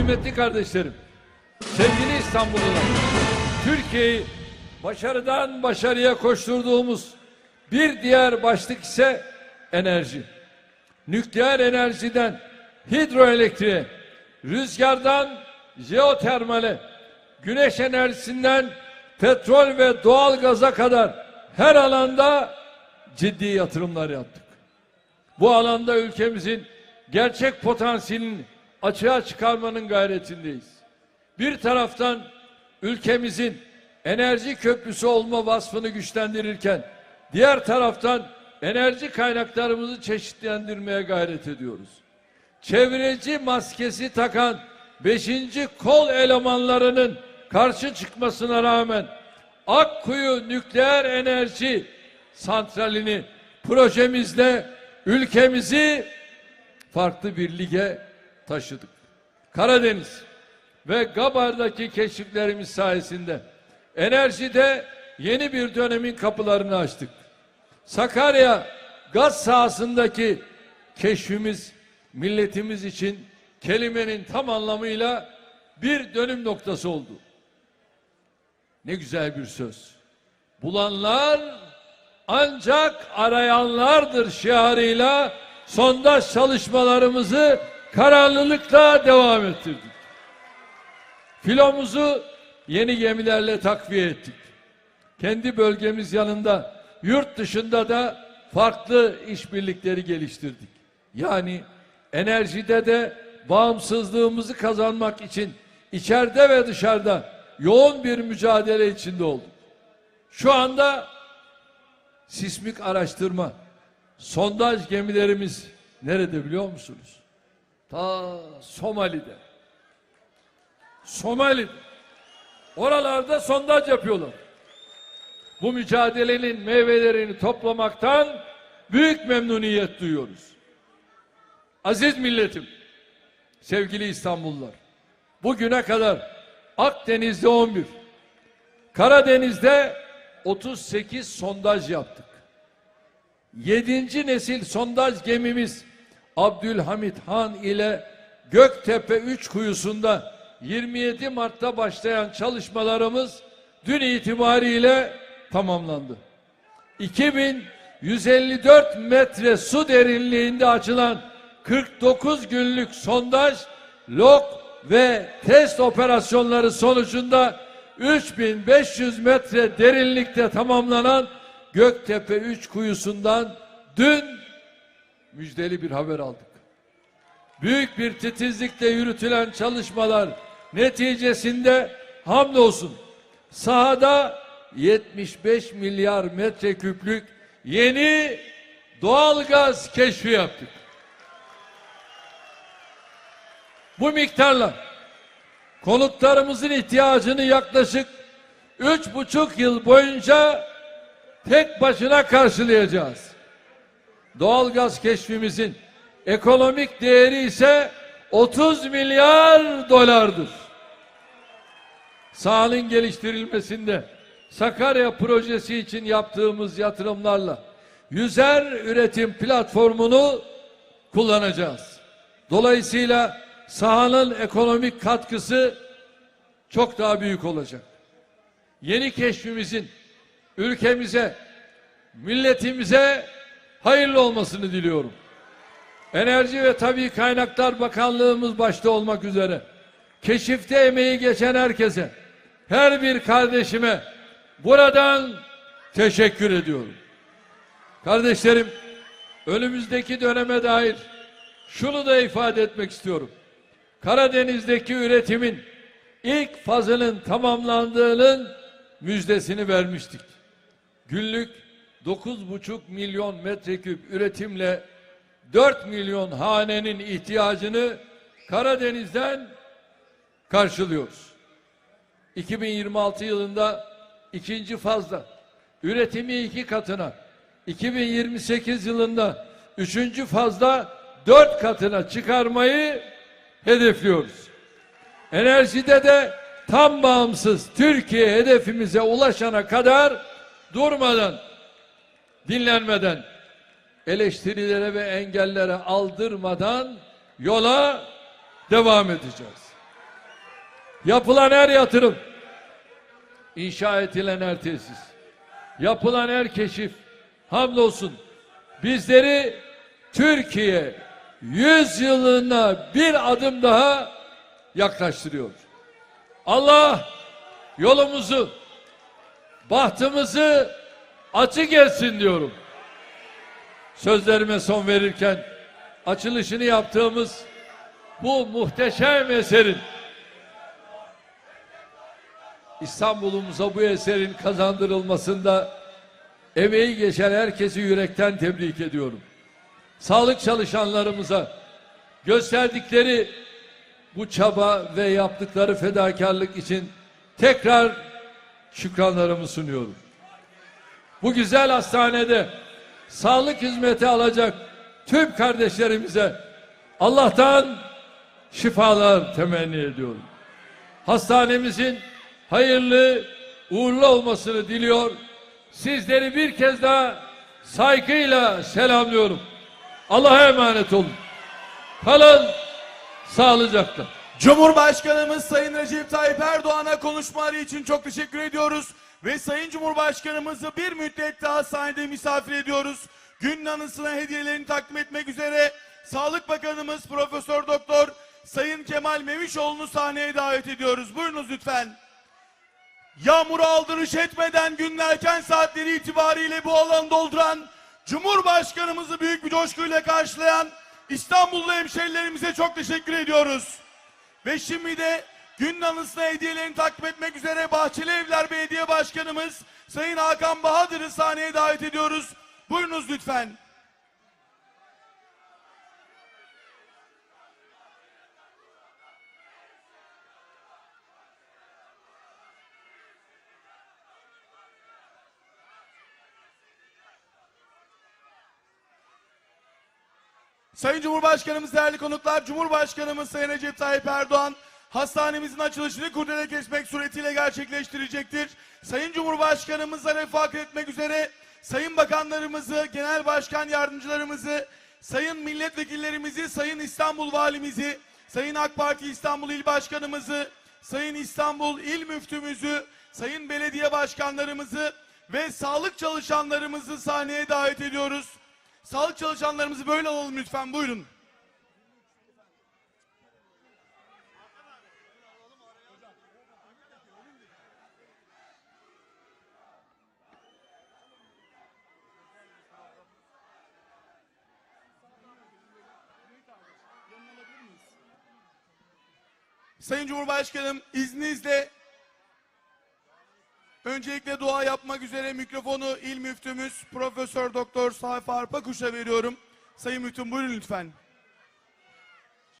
Kıymetli kardeşlerim, sevgili İstanbullular, Türkiye'yi başarıdan başarıya koşturduğumuz bir diğer başlık ise enerji. Nükleer enerjiden hidroelektriğe, rüzgardan jeotermale, güneş enerjisinden petrol ve doğal gaza kadar her alanda ciddi yatırımlar yaptık. Bu alanda ülkemizin gerçek potansiyelini açığa çıkarmanın gayretindeyiz. Bir taraftan ülkemizin enerji köprüsü olma vasfını güçlendirirken diğer taraftan enerji kaynaklarımızı çeşitlendirmeye gayret ediyoruz. Çevreci maskesi takan 5. kol elemanlarının karşı çıkmasına rağmen Akkuyu Nükleer Enerji Santralini projemizle ülkemizi farklı bir lige taşıdık. Karadeniz ve Gabar'daki keşiflerimiz sayesinde enerjide yeni bir dönemin kapılarını açtık. Sakarya gaz sahasındaki keşfimiz milletimiz için kelimenin tam anlamıyla bir dönüm noktası oldu. Ne güzel bir söz. Bulanlar ancak arayanlardır şiarıyla sondaj çalışmalarımızı kararlılıkla devam ettirdik. Filomuzu yeni gemilerle takviye ettik. Kendi bölgemiz yanında yurt dışında da farklı işbirlikleri geliştirdik. Yani enerjide de bağımsızlığımızı kazanmak için içeride ve dışarıda yoğun bir mücadele içinde olduk. Şu anda sismik araştırma, sondaj gemilerimiz nerede biliyor musunuz? Ta Somali'de. Somali'de. Oralarda sondaj yapıyorlar. Bu mücadelenin meyvelerini toplamaktan büyük memnuniyet duyuyoruz. Aziz milletim, sevgili İstanbullular, bugüne kadar Akdeniz'de 11, Karadeniz'de 38 sondaj yaptık. 7. nesil sondaj gemimiz Abdülhamit Han ile Göktepe 3 kuyusunda 27 Mart'ta başlayan çalışmalarımız dün itibariyle tamamlandı. 2154 metre su derinliğinde açılan 49 günlük sondaj, lok ve test operasyonları sonucunda 3500 metre derinlikte tamamlanan Göktepe 3 kuyusundan dün müjdeli bir haber aldık. Büyük bir titizlikle yürütülen çalışmalar neticesinde hamdolsun sahada 75 milyar metreküplük yeni doğal gaz keşfi yaptık. Bu miktarla konutlarımızın ihtiyacını yaklaşık üç buçuk yıl boyunca tek başına karşılayacağız. Doğalgaz keşfimizin ekonomik değeri ise 30 milyar dolardır. Sahanın geliştirilmesinde Sakarya projesi için yaptığımız yatırımlarla yüzer üretim platformunu kullanacağız. Dolayısıyla sahanın ekonomik katkısı çok daha büyük olacak. Yeni keşfimizin ülkemize, milletimize hayırlı olmasını diliyorum. Enerji ve Tabii Kaynaklar Bakanlığımız başta olmak üzere keşifte emeği geçen herkese, her bir kardeşime buradan teşekkür ediyorum. Kardeşlerim, önümüzdeki döneme dair şunu da ifade etmek istiyorum. Karadeniz'deki üretimin ilk fazının tamamlandığının müjdesini vermiştik. Günlük 9,5 milyon metreküp üretimle 4 milyon hanenin ihtiyacını Karadeniz'den karşılıyoruz. 2026 yılında ikinci fazla üretimi iki katına 2028 yılında üçüncü fazla dört katına çıkarmayı hedefliyoruz. Enerjide de tam bağımsız Türkiye hedefimize ulaşana kadar durmadan, dinlenmeden, eleştirilere ve engellere aldırmadan yola devam edeceğiz. yapılan her yatırım, inşa edilen her tesis, yapılan her keşif, hamdolsun bizleri Türkiye 100 yılına bir adım daha yaklaştırıyor. Allah yolumuzu, bahtımızı açık etsin diyorum. Sözlerime son verirken açılışını yaptığımız bu muhteşem eserin İstanbul'umuza bu eserin kazandırılmasında emeği geçen herkesi yürekten tebrik ediyorum. Sağlık çalışanlarımıza gösterdikleri bu çaba ve yaptıkları fedakarlık için tekrar şükranlarımı sunuyorum. Bu güzel hastanede sağlık hizmeti alacak tüm kardeşlerimize Allah'tan şifalar temenni ediyorum. Hastanemizin hayırlı, uğurlu olmasını diliyor. Sizleri bir kez daha saygıyla selamlıyorum. Allah'a emanet olun. Kalın sağlıcakla. Cumhurbaşkanımız Sayın Recep Tayyip Erdoğan'a konuşmaları için çok teşekkür ediyoruz. Ve Sayın Cumhurbaşkanımızı bir müddet daha sahnede misafir ediyoruz. Günün anısına hediyelerini takdim etmek üzere Sağlık Bakanımız Profesör Doktor Sayın Kemal Memişoğlu'nu sahneye davet ediyoruz. Buyurunuz lütfen. Yağmura aldırış etmeden günün erken saatleri itibariyle bu alanı dolduran Cumhurbaşkanımızı büyük bir coşkuyla karşılayan İstanbullu hemşerilerimize çok teşekkür ediyoruz. Ve şimdi de günün anısına hediyelerini takdim etmek üzere Bahçeli Evler Belediye Başkanımız Sayın Hakan Bahadır'ı sahneye davet ediyoruz. Buyurunuz lütfen. Sayın Cumhurbaşkanımız, değerli konuklar, Cumhurbaşkanımız Sayın Recep Tayyip Erdoğan hastanemizin açılışını kurdele kesmek suretiyle gerçekleştirecektir. Sayın Cumhurbaşkanımızla refak etmek üzere Sayın Bakanlarımızı, Genel Başkan Yardımcılarımızı, Sayın Milletvekillerimizi, Sayın İstanbul Valimizi, Sayın AK Parti İstanbul İl Başkanımızı, Sayın İstanbul İl Müftümüzü, Sayın Belediye Başkanlarımızı ve sağlık çalışanlarımızı sahneye davet ediyoruz. Sağlık çalışanlarımızı böyle alalım lütfen buyurun. Sayın Cumhurbaşkanım izninizle Öncelikle dua yapmak üzere mikrofonu il müftümüz Profesör Doktor Sayfa Arpakuş'a veriyorum. Sayın Müftüm buyurun lütfen.